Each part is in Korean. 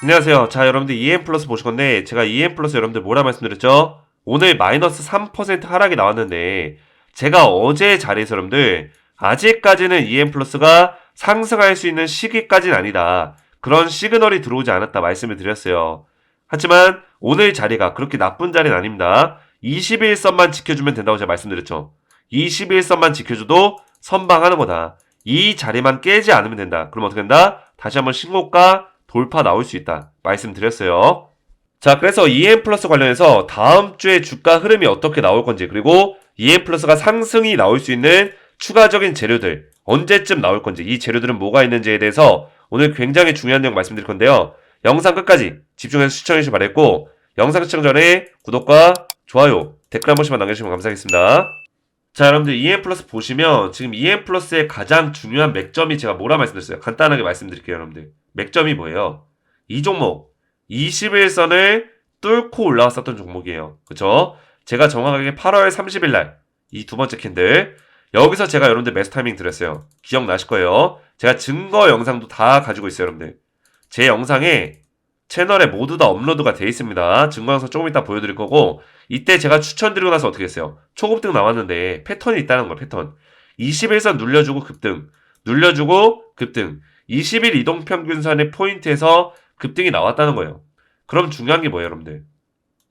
안녕하세요. 자, 여러분들 EM 플러스 보실 건데, 제가 EM 플러스 여러분들 뭐라 말씀드렸죠? 오늘 마이너스 3% 하락이 나왔는데, 제가 어제 자리에서 여러분들, 아직까지는 EM 플러스가 상승할 수 있는 시기까지는 아니다. 그런 시그널이 들어오지 않았다 말씀을 드렸어요. 하지만 오늘 자리가 그렇게 나쁜 자리는 아닙니다. 21선만 지켜주면 된다고 제가 말씀드렸죠. 21선만 지켜줘도 선방하는 거다. 이 자리만 깨지 않으면 된다. 그럼 어떻게 된다? 다시 한번 신고가 돌파 나올 수 있다. 말씀드렸어요. 자, 그래서 EM 플러스 관련해서 다음 주에 주가 흐름이 어떻게 나올 건지, 그리고 EM 플러스가 상승이 나올 수 있는 추가적인 재료들, 언제쯤 나올 건지, 이 재료들은 뭐가 있는지에 대해서 오늘 굉장히 중요한 내용 말씀드릴 건데요. 영상 끝까지 집중해서 시청해 주시기 바랬고, 영상 시청 전에 구독과 좋아요, 댓글 한 번씩만 남겨주시면 감사하겠습니다. 자, 여러분들 EM 플러스 보시면 지금 EM 플러스의 가장 중요한 맥점이 제가 뭐라 말씀드렸어요? 간단하게 말씀드릴게요, 여러분들. 맥점이 뭐예요? 이 종목 21선을 뚫고 올라왔었던 종목이에요. 그쵸? 제가 정확하게 8월 30일 날 이 두 번째 캔들 여기서 제가 여러분들 매수 타이밍 드렸어요. 기억나실 거예요. 제가 증거 영상도 다 가지고 있어요, 여러분들. 제 영상에 채널에 모두 다 업로드가 돼 있습니다. 증거 영상 조금 이따 보여드릴 거고 이때 제가 추천드리고 나서 어떻게 했어요? 초급등 나왔는데 패턴이 있다는 거예요, 패턴. 21선 눌려주고 급등, 눌려주고 급등, 20일 이동 평균선의 포인트에서 급등이 나왔다는 거예요. 그럼 중요한 게 뭐예요, 여러분들?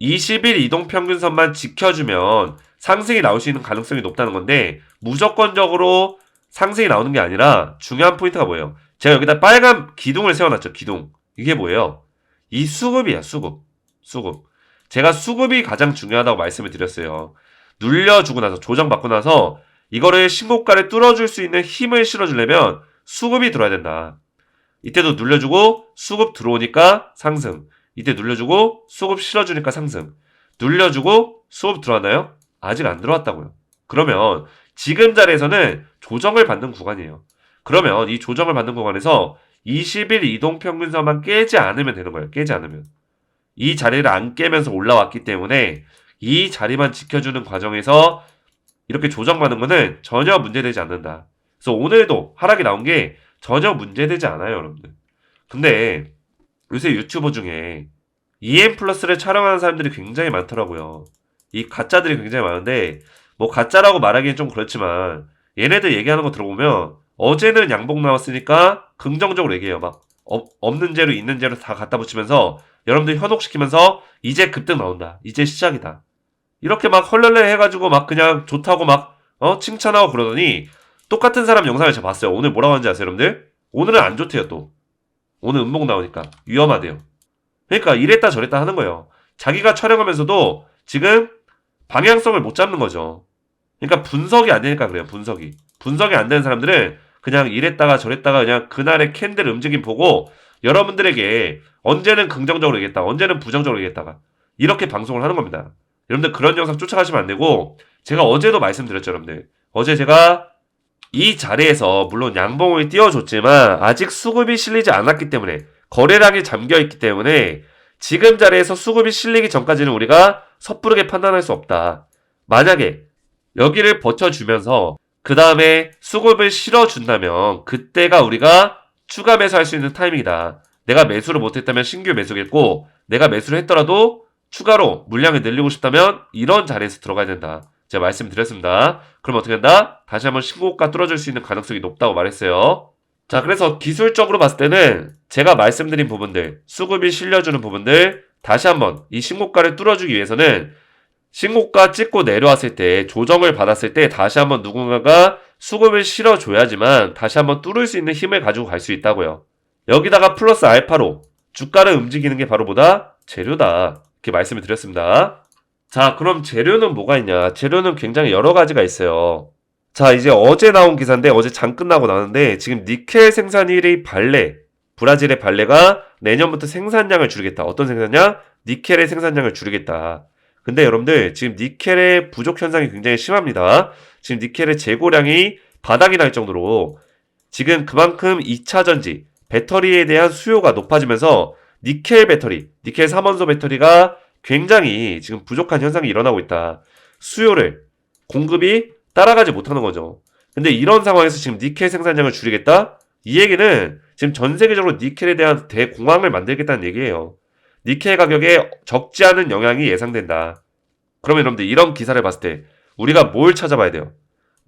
20일 이동 평균선만 지켜주면 상승이 나올 수 있는 가능성이 높다는 건데 무조건적으로 상승이 나오는 게 아니라 중요한 포인트가 뭐예요? 제가 여기다 빨간 기둥을 세워놨죠, 기둥. 이게 뭐예요? 이 수급이야, 수급. 수급. 제가 수급이 가장 중요하다고 말씀을 드렸어요. 눌려주고 나서, 조정받고 나서 이거를 신고가를 뚫어줄 수 있는 힘을 실어주려면 수급이 들어야 된다. 이때도 눌려주고 수급 들어오니까 상승. 이때 눌려주고 수급 실어주니까 상승. 눌려주고 수급 들어왔나요? 아직 안 들어왔다고요. 그러면 지금 자리에서는 조정을 받는 구간이에요. 그러면 이 조정을 받는 구간에서 20일 이동평균선만 깨지 않으면 되는 거예요. 깨지 않으면. 이 자리를 안 깨면서 올라왔기 때문에 이 자리만 지켜주는 과정에서 이렇게 조정받는 거는 전혀 문제되지 않는다. 그래서 오늘도 하락이 나온 게 전혀 문제되지 않아요, 여러분들. 근데 요새 유튜버 중에 EM 플러스를 촬영하는 사람들이 굉장히 많더라고요. 이 가짜들이 굉장히 많은데 뭐 가짜라고 말하기엔 좀 그렇지만 얘네들 얘기하는 거 들어보면 어제는 양복 나왔으니까 긍정적으로 얘기해요. 막 없- 없는 재료 있는 재료 다 갖다 붙이면서 여러분들 현혹시키면서 이제 급등 나온다. 이제 시작이다. 이렇게 막 헐렐레 해가지고 막 그냥 좋다고 막 어? 칭찬하고 그러더니 똑같은 사람 영상을 제가 봤어요. 오늘 뭐라고 하는지 아세요, 여러분들? 오늘은 안 좋대요, 또. 오늘 음목 나오니까 위험하대요. 그러니까 이랬다 저랬다 하는 거예요. 자기가 촬영하면서도 지금 방향성을 못 잡는 거죠. 그러니까 분석이 안 되니까 그래요. 분석이. 분석이 안 되는 사람들은 그냥 이랬다가 저랬다가 그냥 그날의 캔들 움직임 보고 여러분들에게 언제는 긍정적으로 얘기했다, 언제는 부정적으로 얘기했다가 이렇게 방송을 하는 겁니다. 여러분들 그런 영상 쫓아가시면 안 되고 제가 어제도 말씀드렸죠, 여러분들. 어제 제가 이 자리에서 물론 양봉을 띄워줬지만 아직 수급이 실리지 않았기 때문에 거래량이 잠겨 있기 때문에 지금 자리에서 수급이 실리기 전까지는 우리가 섣부르게 판단할 수 없다. 만약에 여기를 버텨주면서 그 다음에 수급을 실어준다면 그때가 우리가 추가 매수할 수 있는 타이밍이다. 내가 매수를 못했다면 신규 매수겠고 내가 매수를 했더라도 추가로 물량을 늘리고 싶다면 이런 자리에서 들어가야 된다. 제가 말씀드렸습니다. 그럼 어떻게 한다? 다시 한번 신고가 뚫어줄 수 있는 가능성이 높다고 말했어요. 자, 그래서 기술적으로 봤을 때는 제가 말씀드린 부분들, 수급이 실려주는 부분들, 다시 한번 이 신고가를 뚫어주기 위해서는 신고가 찍고 내려왔을 때, 조정을 받았을 때 다시 한번 누군가가 수급을 실어줘야지만 다시 한번 뚫을 수 있는 힘을 가지고 갈 수 있다고요. 여기다가 플러스 알파로 주가를 움직이는 게 바로 뭐다? 재료다. 이렇게 말씀을 드렸습니다. 자, 그럼 재료는 뭐가 있냐? 재료는 굉장히 여러 가지가 있어요. 자, 이제 어제 나온 기사인데, 어제 장 끝나고 나왔는데, 지금 니켈 생산일이 발레, 브라질의 발레가 내년부터 생산량을 줄이겠다. 어떤 생산량? 니켈의 생산량을 줄이겠다. 근데 여러분들, 지금 니켈의 부족 현상이 굉장히 심합니다. 지금 니켈의 재고량이 바닥이 날 정도로, 지금 그만큼 2차 전지, 배터리에 대한 수요가 높아지면서, 니켈 배터리, 니켈 3원소 배터리가 굉장히 지금 부족한 현상이 일어나고 있다. 수요를, 공급이 따라가지 못하는 거죠. 근데 이런 상황에서 지금 니켈 생산량을 줄이겠다? 이 얘기는 지금 전 세계적으로 니켈에 대한 대공황을 만들겠다는 얘기예요. 니켈 가격에 적지 않은 영향이 예상된다. 그러면 여러분들 이런 기사를 봤을 때 우리가 뭘 찾아봐야 돼요?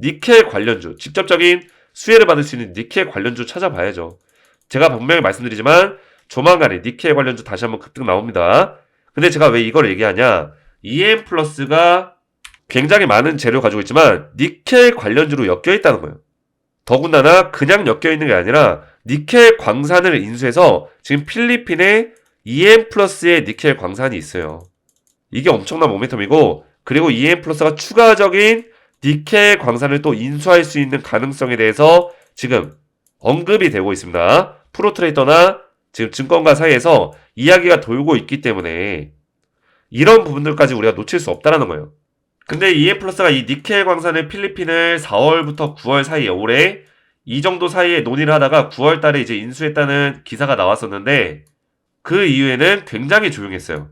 니켈 관련주, 직접적인 수혜를 받을 수 있는 니켈 관련주 찾아봐야죠. 제가 분명히 말씀드리지만 조만간에 니켈 관련주 다시 한번 급등 나옵니다. 근데 제가 왜 이걸 얘기하냐? EM 플러스가 굉장히 많은 재료 가지고 있지만 니켈 관련주로 엮여 있다는 거예요. 더군다나 그냥 엮여 있는 게 아니라 니켈 광산을 인수해서 지금 필리핀에 EM 플러스의 니켈 광산이 있어요. 이게 엄청난 모멘텀이고 그리고 EM 플러스가 추가적인 니켈 광산을 또 인수할 수 있는 가능성에 대해서 지금 언급이 되고 있습니다. 프로트레이더나 지금 증권가 사이에서 이야기가 돌고 있기 때문에 이런 부분들까지 우리가 놓칠 수 없다는 거예요. 근데 EM 플러스가 이 니켈 광산을 필리핀을 4월부터 9월 사이에 올해 이 정도 사이에 논의를 하다가 9월 달에 이제 인수했다는 기사가 나왔었는데 그 이후에는 굉장히 조용했어요.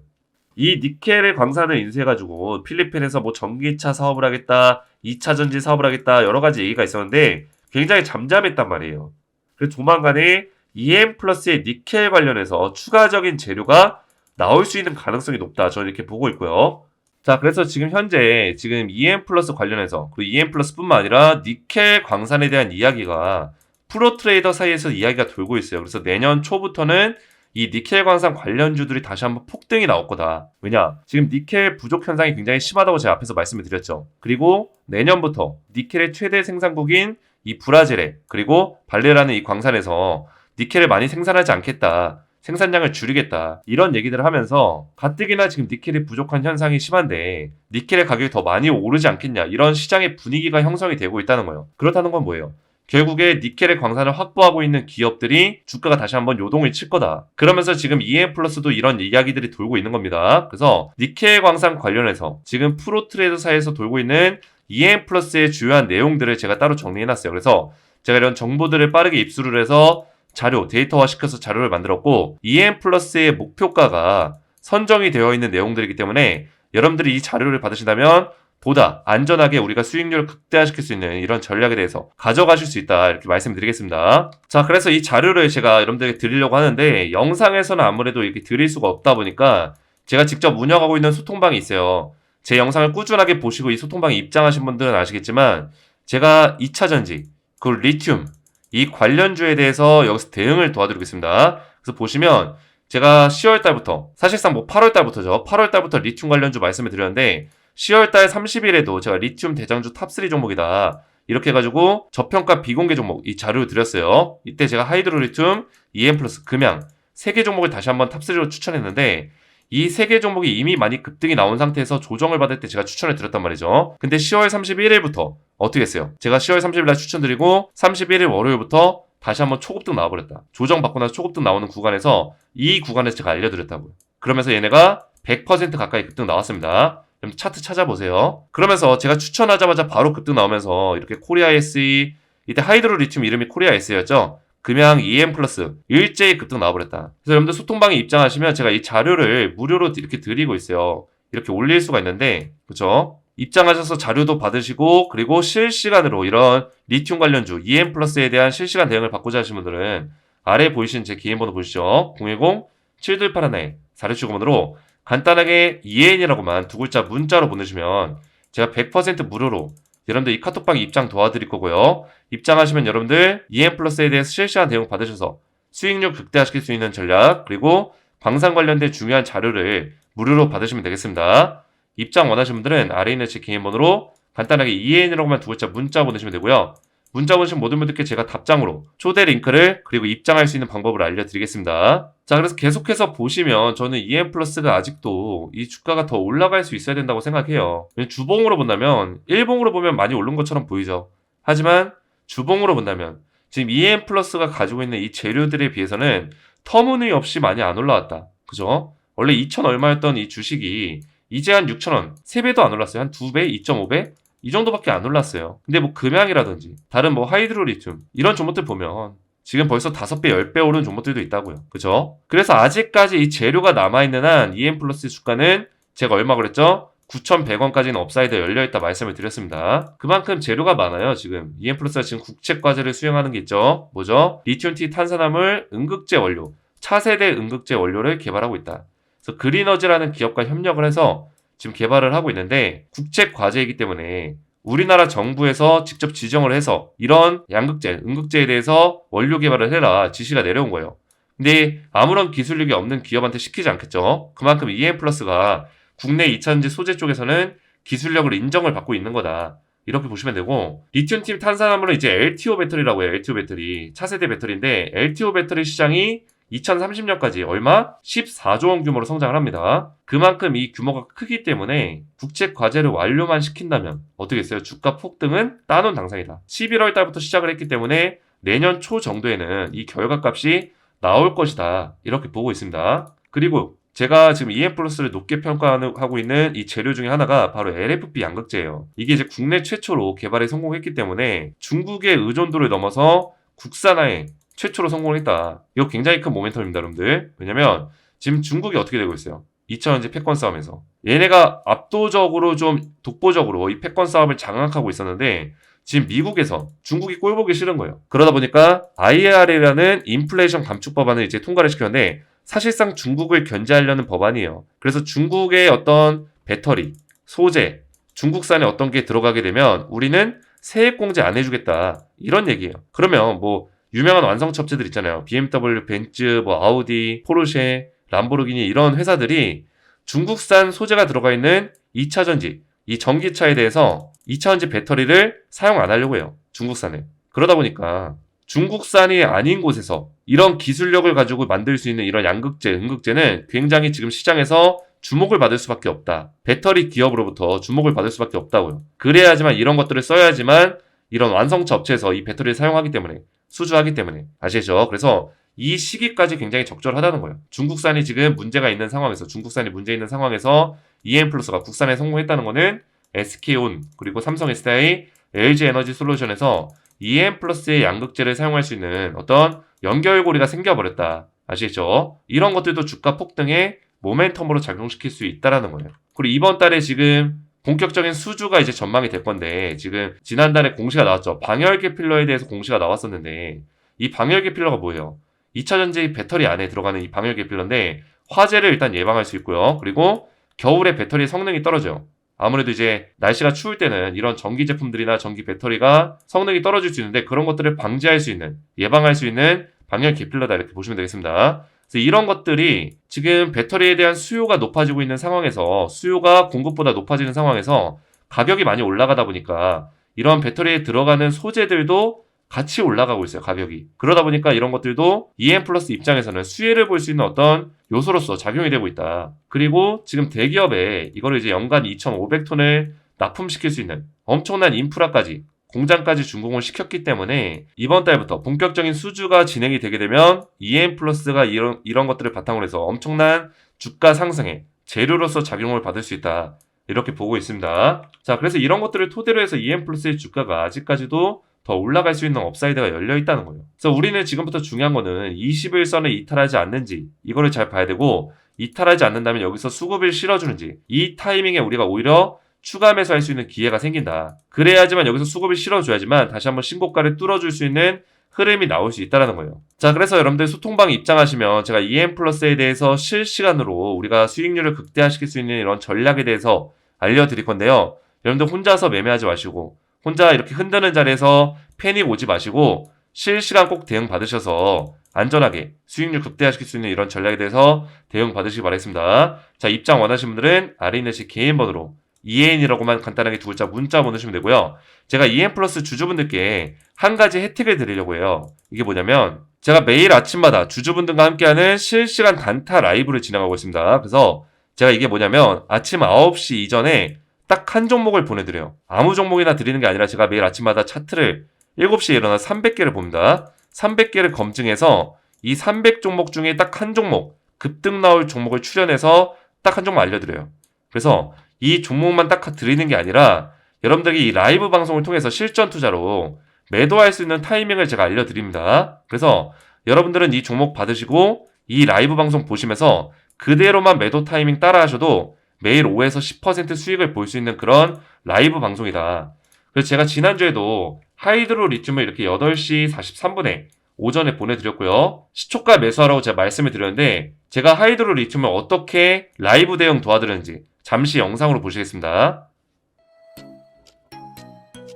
이 니켈의 광산을 인수해가지고 필리핀에서 뭐 전기차 사업을 하겠다, 2차 전지 사업을 하겠다 여러 가지 얘기가 있었는데 굉장히 잠잠했단 말이에요. 그래서 조만간에 EM 플러스의 니켈 관련해서 추가적인 재료가 나올 수 있는 가능성이 높다. 저는 이렇게 보고 있고요. 자, 그래서 지금 현재 지금 EM 플러스 관련해서 그리고 EM 플러스뿐만 아니라 니켈 광산에 대한 이야기가 프로 트레이더 사이에서 이야기가 돌고 있어요. 그래서 내년 초부터는 이 니켈 광산 관련주들이 다시 한번 폭등이 나올 거다. 왜냐? 지금 니켈 부족 현상이 굉장히 심하다고 제가 앞에서 말씀을 드렸죠. 그리고 내년부터 니켈의 최대 생산국인 이 브라질에 그리고 발레라는 이 광산에서 니켈을 많이 생산하지 않겠다. 생산량을 줄이겠다. 이런 얘기들을 하면서 가뜩이나 지금 니켈이 부족한 현상이 심한데 니켈의 가격이 더 많이 오르지 않겠냐. 이런 시장의 분위기가 형성이 되고 있다는 거예요. 그렇다는 건 뭐예요? 결국에 니켈의 광산을 확보하고 있는 기업들이 주가가 다시 한번 요동을 칠 거다. 그러면서 지금 EM 플러스도 이런 이야기들이 돌고 있는 겁니다. 그래서 니켈 광산 관련해서 지금 프로 트레이더사에서 돌고 있는 EM 플러스의 주요한 내용들을 제가 따로 정리해놨어요. 그래서 제가 이런 정보들을 빠르게 입수를 해서 자료, 데이터화 시켜서 자료를 만들었고 EM 플러스의 목표가가 선정이 되어 있는 내용들이기 때문에 여러분들이 이 자료를 받으신다면 보다 안전하게 우리가 수익률을 극대화시킬 수 있는 이런 전략에 대해서 가져가실 수 있다 이렇게 말씀드리겠습니다. 자, 그래서 이 자료를 제가 여러분들에게 드리려고 하는데 영상에서는 아무래도 이렇게 드릴 수가 없다 보니까 제가 직접 운영하고 있는 소통방이 있어요. 제 영상을 꾸준하게 보시고 이 소통방에 입장하신 분들은 아시겠지만 제가 2차 전지, 그 리튬, 이 관련주에 대해서 여기서 대응을 도와드리겠습니다. 그래서 보시면 제가 10월 달부터 사실상 뭐 8월 달부터죠. 8월 달부터 리튬 관련주 말씀을 드렸는데 10월 달 30일에도 제가 리튬 대장주 탑3 종목이다. 이렇게 해가지고 저평가 비공개 종목 이 자료를 드렸어요. 이때 제가 하이드로 리튬, EM 플러스, 금양 세 개 종목을 다시 한번 탑3로 추천했는데 이 세 개 종목이 이미 많이 급등이 나온 상태에서 조정을 받을 때 제가 추천을 드렸단 말이죠. 근데 10월 31일부터 어떻게 했어요? 제가 10월 30일 날 추천드리고 31일 월요일부터 다시 한번 초급등 나와버렸다. 조정 받고 나서 초급등 나오는 구간에서 이 구간에서 제가 알려드렸다고요. 그러면서 얘네가 100% 가까이 급등 나왔습니다. 그럼 차트 찾아보세요. 그러면서 제가 추천하자마자 바로 급등 나오면서 이렇게 코리아 SE 이때 하이드로 리튬 이름이 코리아 S였죠. 금양 EM 플러스 일제히 급등 나와버렸다. 그래서 여러분들 소통방에 입장하시면 제가 이 자료를 무료로 이렇게 드리고 있어요. 이렇게 올릴 수가 있는데 그죠? 입장하셔서 자료도 받으시고 그리고 실시간으로 이런 리튬 관련주 EM 플러스에 대한 실시간 대응을 받고자 하시는 분들은 아래 보이신 제 개인 번호 보시죠. 010-7281-4675번으로 간단하게 EN이라고만 두 글자 문자로 보내주면 제가 100% 무료로 여러분들 이 카톡방 입장 도와드릴 거고요. 입장하시면 여러분들 EM 플러스에 대해서 실시간 대응 받으셔서 수익률 극대화시킬 수 있는 전략 그리고 광산 관련된 중요한 자료를 무료로 받으시면 되겠습니다. 입장 원하시는 분들은 아래 있는 제 개인 번호로 간단하게 EN이라고만 두 글자 문자 보내시면 되고요. 문자 보내신 모든 분들께 제가 답장으로 초대 링크를 그리고 입장할 수 있는 방법을 알려드리겠습니다. 자, 그래서 계속해서 보시면 저는 EM 플러스가 아직도 이 주가가 더 올라갈 수 있어야 된다고 생각해요. 주봉으로 본다면 일봉으로 보면 많이 오른 것처럼 보이죠. 하지만 주봉으로 본다면 지금 EM 플러스가 가지고 있는 이 재료들에 비해서는 터무니없이 많이 안 올라왔다. 그죠? 원래 2천 얼마였던 이 주식이 이제 한 6천 원, 3배도 안 올랐어요. 한 2배, 2.5배? 이 정도밖에 안 올랐어요. 근데 뭐 금양이라든지 다른 뭐 하이드로 리튬 이런 종목들 보면 지금 벌써 5배, 10배 오른 종목들도 있다고요. 그죠? 그래서 아직까지 이 재료가 남아있는 한 EM 플러스 주가는 제가 얼마 그랬죠? 9,100원까지는 업사이드 열려있다 말씀을 드렸습니다. 그만큼 재료가 많아요, 지금. EM플러스가 지금 국책 과제를 수행하는 게 있죠. 뭐죠? 리튬티 탄산화물 응급제 원료, 차세대 응급제 원료를 개발하고 있다. 그래서 그리너즈라는 기업과 협력을 해서 지금 개발을 하고 있는데 국책 과제이기 때문에 우리나라 정부에서 직접 지정을 해서 이런 양극재, 응급제에 대해서 원료 개발을 해라 지시가 내려온 거예요. 근데 아무런 기술력이 없는 기업한테 시키지 않겠죠. 그만큼 EM 플러스가 국내 2차전지 소재 쪽에서는 기술력을 인정을 받고 있는 거다. 이렇게 보시면 되고 리튬팀 탄산화물은 이제 LTO 배터리라고 해요. LTO 배터리 차세대 배터리인데 LTO 배터리 시장이 2030년까지 얼마? 14조 원 규모로 성장을 합니다. 그만큼 이 규모가 크기 때문에 국책 과제를 완료만 시킨다면 어떻게 했어요? 주가 폭등은 따놓은 당상이다. 11월 달부터 시작을 했기 때문에 내년 초 정도에는 이 결과값이 나올 것이다. 이렇게 보고 있습니다. 그리고 제가 지금 EM 플러스를 높게 평가하고 있는 이 재료 중에 하나가 바로 LFP 양극재예요. 이게 이제 국내 최초로 개발에 성공했기 때문에 중국의 의존도를 넘어서 국산화에 최초로 성공했다. 이거 굉장히 큰 모멘텀입니다, 여러분들. 왜냐면 지금 중국이 어떻게 되고 있어요? 2000년대 패권 싸움에서 얘네가 압도적으로 좀 독보적으로 이 패권 싸움을 장악하고 있었는데 지금 미국에서 중국이 꼴 보기 싫은 거예요. 그러다 보니까 IR이라는 인플레이션 감축 법안을 이제 통과를 시켰는데 사실상 중국을 견제하려는 법안이에요. 그래서 중국의 어떤 배터리, 소재, 중국산에 어떤 게 들어가게 되면 우리는 세액 공제 안 해주겠다. 이런 얘기예요. 그러면 뭐 유명한 완성차 업체들 있잖아요. BMW, 벤츠, 뭐 아우디, 포르쉐, 람보르기니 이런 회사들이 중국산 소재가 들어가 있는 2차 전지, 이 전기차에 대해서 2차 전지 배터리를 사용 안 하려고 해요. 중국산을. 그러다 보니까 중국산이 아닌 곳에서 이런 기술력을 가지고 만들 수 있는 이런 양극재, 음극재는 굉장히 지금 시장에서 주목을 받을 수밖에 없다. 배터리 기업으로부터 주목을 받을 수밖에 없다고요. 그래야지만 이런 것들을 써야지만 이런 완성차 업체에서 이 배터리를 사용하기 때문에 수주하기 때문에 아시죠? 그래서 이 시기까지 굉장히 적절하다는 거예요. 중국산이 지금 문제가 있는 상황에서 중국산이 문제 있는 상황에서 EM 플러스가 국산에 성공했다는 거는 SK온 그리고 삼성 SDI, LG 에너지 솔루션에서 EM 플러스의 양극재를 사용할 수 있는 어떤 연결고리가 생겨버렸다. 아시겠죠? 이런 것들도 주가 폭등에 모멘텀으로 작용시킬 수 있다라는 거예요. 그리고 이번 달에 지금 본격적인 수주가 이제 전망이 될 건데 지금 지난달에 공시가 나왔죠. 방열계 필러에 대해서 공시가 나왔었는데 이 방열계 필러가 뭐예요? 2차전지 배터리 안에 들어가는 이 방열계 필러인데 화재를 일단 예방할 수 있고요. 그리고 겨울에 배터리 성능이 떨어져요. 아무래도 이제 날씨가 추울 때는 이런 전기 제품들이나 전기 배터리가 성능이 떨어질 수 있는데 그런 것들을 방지할 수 있는 예방할 수 있는 방열 계필러다 이렇게 보시면 되겠습니다. 그래서 이런 것들이 지금 배터리에 대한 수요가 높아지고 있는 상황에서 수요가 공급보다 높아지는 상황에서 가격이 많이 올라가다 보니까 이런 배터리에 들어가는 소재들도 같이 올라가고 있어요, 가격이. 그러다 보니까 이런 것들도 EM 플러스 입장에서는 수혜를 볼 수 있는 어떤 요소로서 작용이 되고 있다. 그리고 지금 대기업에 이거를 이제 연간 2,500톤을 납품시킬 수 있는 엄청난 인프라까지 공장까지 준공을 시켰기 때문에 이번 달부터 본격적인 수주가 진행이 되게 되면 EM 플러스가 이런, 이런 것들을 바탕으로 해서 엄청난 주가 상승에 재료로서 작용을 받을 수 있다. 이렇게 보고 있습니다. 자, 그래서 이런 것들을 토대로 해서 EM 플러스의 주가가 아직까지도 더 올라갈 수 있는 업사이드가 열려 있다는 거예요. 그래서 우리는 지금부터 중요한 거는 21선을 이탈하지 않는지 이거를 잘 봐야 되고 이탈하지 않는다면 여기서 수급을 실어주는지 이 타이밍에 우리가 오히려 추가 매수할 수 있는 기회가 생긴다. 그래야지만 여기서 수급을 실어줘야지만 다시 한번 신고가를 뚫어줄 수 있는 흐름이 나올 수 있다는 거예요. 자, 그래서 여러분들 소통방 입장하시면 제가 EM 플러스에 대해서 실시간으로 우리가 수익률을 극대화시킬 수 있는 이런 전략에 대해서 알려드릴 건데요. 여러분들 혼자서 매매하지 마시고 혼자 이렇게 흔드는 자리에서 패닉 오지 마시고 실시간 꼭 대응 받으셔서 안전하게 수익률 극대화시킬 수 있는 이런 전략에 대해서 대응 받으시기 바라겠습니다. 자, 입장 원하시는 분들은 아래 있는 제 개인 번호로 EN이라고만 간단하게 두 글자 문자 보내시면 되고요. 제가 EN 플러스 주주분들께 한 가지 혜택을 드리려고 해요. 이게 뭐냐면 제가 매일 아침마다 주주분들과 함께하는 실시간 단타 라이브를 진행하고 있습니다. 그래서 제가 이게 뭐냐면 아침 9시 이전에 딱 한 종목을 보내드려요. 아무 종목이나 드리는 게 아니라 제가 매일 아침마다 차트를 7시에 일어나 300개를 봅니다. 300개를 검증해서 이 300 종목 중에 딱 한 종목, 급등 나올 종목을 추려내서 딱 한 종목 알려드려요. 그래서 이 종목만 딱 드리는 게 아니라 여러분들이 이 라이브 방송을 통해서 실전 투자로 매도할 수 있는 타이밍을 제가 알려드립니다. 그래서 여러분들은 이 종목 받으시고 이 라이브 방송 보시면서 그대로만 매도 타이밍 따라 하셔도 매일 5에서 10% 수익을 볼 수 있는 그런 라이브 방송이다. 그래서 제가 지난주에도 하이드로 리튬을 이렇게 8시 43분에 오전에 보내드렸고요. 시초가 매수하라고 제가 말씀을 드렸는데 제가 하이드로 리튬을 어떻게 라이브 대응 도와드렸는지 잠시 영상으로 보시겠습니다.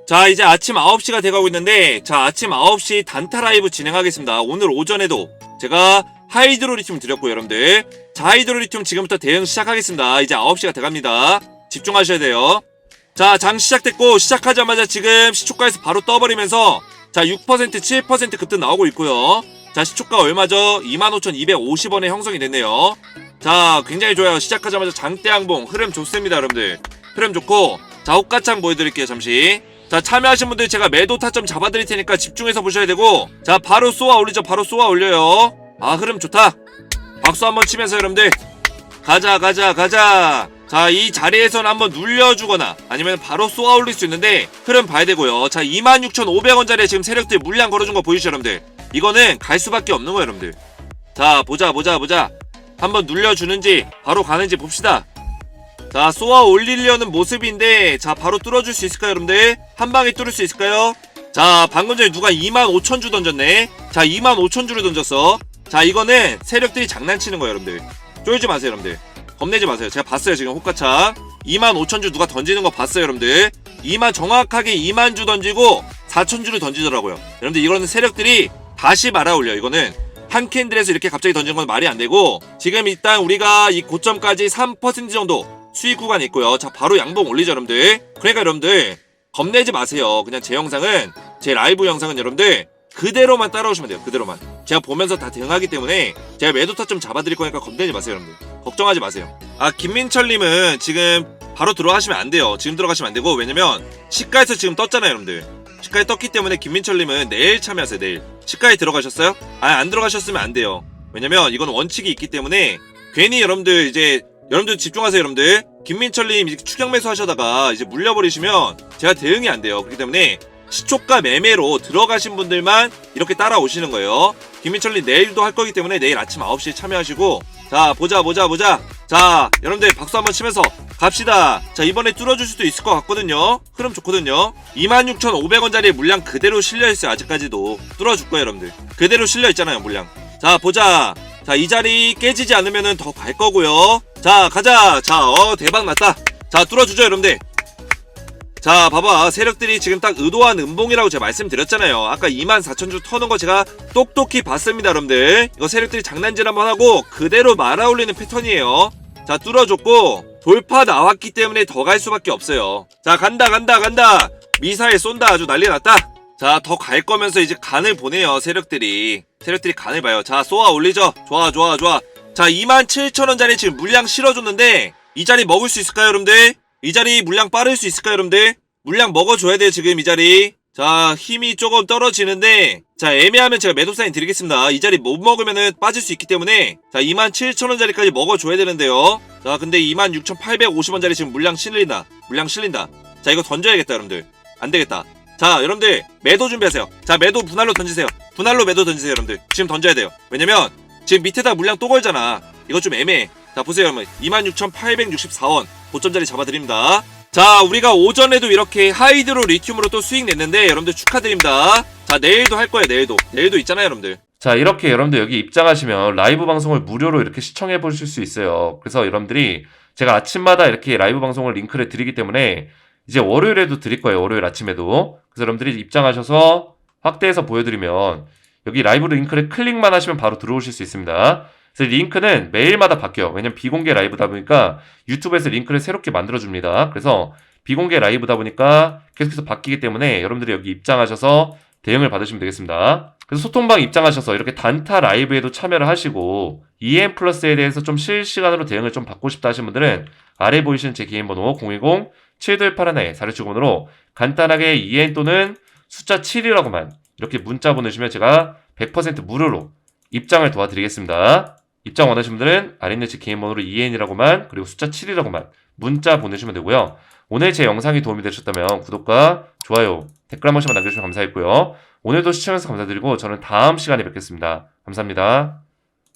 자 이제 아침 9시가 돼가고 있는데 자 아침 9시 단타 라이브 진행하겠습니다. 오늘 오전에도 제가 하이드로 리튬 드렸고 여러분들. 자 하이드로 리튬 지금부터 대응 시작하겠습니다. 이제 9시가 돼갑니다. 집중하셔야 돼요. 자 장 시작됐고 시작하자마자 지금 시초가에서 바로 떠버리면서 자 6% 7% 급등 나오고 있고요. 자 시초가 얼마죠 25,250원에 형성이 됐네요 자 굉장히 좋아요. 시작하자마자 장대 항봉. 흐름 좋습니다 여러분들. 흐름 좋고 자 호가창 보여드릴게요 잠시. 자 참여하신 분들 제가 매도 타점 잡아드릴 테니까 집중해서 보셔야 되고 자 바로 쏘아 올리죠. 바로 쏘아 올려요. 아 흐름 좋다. 박수 한번 치면서 여러분들. 가자 가자 가자. 자 이 자리에서는 한번 눌려주거나 아니면 바로 쏘아 올릴 수 있는데 흐름 봐야 되고요. 자 26,500원짜리 지금 세력들 물량 걸어준 거 보이시죠 여러분들? 이거는 갈 수밖에 없는 거예요 여러분들. 자 보자 보자 보자 한번 눌려주는지 바로 가는지 봅시다. 자 쏘아 올리려는 모습인데 자 바로 뚫어줄 수 있을까요 여러분들? 한 방에 뚫을 수 있을까요? 자 방금 전에 누가 2만 5천 주 던졌네. 자 2만 5천 주를 던졌어. 자 이거는 세력들이 장난치는 거예요 여러분들. 쫄지 마세요 여러분들. 겁내지 마세요. 제가 봤어요 지금 호가차. 2만 5천 주 누가 던지는 거 봤어요 여러분들. 2만 정확하게 2만 주 던지고 4천 주를 던지더라고요. 여러분들 이거는 세력들이 다시 말아 올려 이거는 한 캔들에서 이렇게 갑자기 던지는 건 말이 안 되고 지금 일단 우리가 이 고점까지 3% 정도 수익 구간이 있고요. 자, 바로 양봉 올리죠, 여러분들. 그러니까 여러분들 겁내지 마세요. 그냥 제 영상은 제 라이브 영상은 여러분들 그대로만 따라오시면 돼요. 그대로만. 제가 보면서 다 대응하기 때문에 제가 매도 타점 잡아드릴 거니까 겁내지 마세요, 여러분들. 걱정하지 마세요. 아, 김민철님은 지금 바로 들어가시면 안 돼요. 지금 들어가시면 안 되고 왜냐면 시가에서 지금 떴잖아요, 여러분들. 시가에 떴기 때문에 김민철님은 내일 참여하세요, 내일. 시가에 들어가셨어요? 아, 안 들어가셨으면 안 돼요. 왜냐면 이건 원칙이 있기 때문에 괜히 여러분들 이제 여러분들 집중하세요, 여러분들. 김민철님 이제 추격 매수 하셔다가 이제 물려버리시면 제가 대응이 안 돼요. 그렇기 때문에 시초가 매매로 들어가신 분들만 이렇게 따라오시는 거예요. 김민철님 내일도 할 거기 때문에 내일 아침 9시에 참여하시고 자 보자 보자 보자 자 여러분들 박수 한번 치면서 갑시다. 자 이번에 뚫어줄 수도 있을 것 같거든요. 흐름 좋거든요. 26,500원짜리 물량 그대로 실려있어요 아직까지도. 뚫어줄 거예요 여러분들. 그대로 실려있잖아요 물량. 자 보자. 자 이 자리 깨지지 않으면 더 갈 거고요. 자 가자. 자 어 대박 났다. 자 뚫어주죠 여러분들 자 봐봐. 세력들이 지금 딱 의도한 음봉이라고 제가 말씀드렸잖아요. 아까 24,000주 터는 거 제가 똑똑히 봤습니다 여러분들. 이거 세력들이 장난질 한번 하고 그대로 말아올리는 패턴이에요. 자 뚫어줬고 돌파 나왔기 때문에 더 갈 수밖에 없어요. 자 간다 간다 간다. 미사일 쏜다. 아주 난리 났다. 자 더 갈 거면서 이제 간을 보내요 세력들이. 세력들이 간을 봐요. 자 쏘아 올리죠. 좋아 좋아 좋아. 자 27,000원짜리 지금 물량 실어줬는데 이 자리 먹을 수 있을까요 여러분들 이 자리 물량 빠를 수 있을까요 여러분들? 물량 먹어줘야 돼요 지금 이 자리. 자 힘이 조금 떨어지는데 자 애매하면 제가 매도 사인 드리겠습니다. 이 자리 못 먹으면은 빠질 수 있기 때문에 자 27,000원짜리까지 먹어줘야 되는데요. 자 근데 26,850원짜리 지금 물량 실린다. 물량 실린다. 자 이거 던져야겠다 여러분들. 안되겠다. 자 여러분들 매도 준비하세요. 자 매도 분할로 던지세요. 분할로 매도 던지세요 여러분들. 지금 던져야 돼요. 왜냐면 지금 밑에다 물량 또 걸잖아. 이거 좀 애매해 자 보세요 여러분 26,864원 고점 자리 잡아드립니다 자 우리가 오전에도 이렇게 하이드로 리튬으로 또 수익 냈는데 여러분들 축하드립니다 자 내일도 할 거예요 내일도 내일도 있잖아요 여러분들 자, 이렇게 여러분들 여기 입장하시면 라이브 방송을 무료로 이렇게 시청해 보실 수 있어요. 그래서 여러분들이 제가 아침마다 이렇게 라이브 방송을 링크를 드리기 때문에 이제 월요일에도 드릴 거예요. 월요일 아침에도. 그래서 여러분들이 입장하셔서 확대해서 보여드리면 여기 라이브 링크를 클릭만 하시면 바로 들어오실 수 있습니다. 그래서 링크는 매일마다 바뀌어요. 왜냐면 비공개 라이브다 보니까 유튜브에서 링크를 새롭게 만들어줍니다. 그래서 비공개 라이브다 보니까 계속해서 바뀌기 때문에 여러분들이 여기 입장하셔서 대응을 받으시면 되겠습니다. 그래서 소통방 입장하셔서 이렇게 단타 라이브에도 참여를 하시고 EM 플러스에 대해서 좀 실시간으로 대응을 좀 받고 싶다 하시는 분들은 아래 보이시는 제 개인 번호 010-7281-4610으로 간단하게 EN 또는 숫자 7이라고만 이렇게 문자 보내주시면 제가 100% 무료로 입장을 도와드리겠습니다. 입장 원하시는 분들은 아래 있는 제 개인 번호로 EN이라고만 그리고 숫자 7이라고만 문자 보내주시면 되고요. 오늘 제 영상이 도움이 되셨다면 구독과 좋아요, 댓글 한 번씩만 남겨주시면 감사했고요. 오늘도 시청해주셔서 감사드리고 저는 다음 시간에 뵙겠습니다. 감사합니다.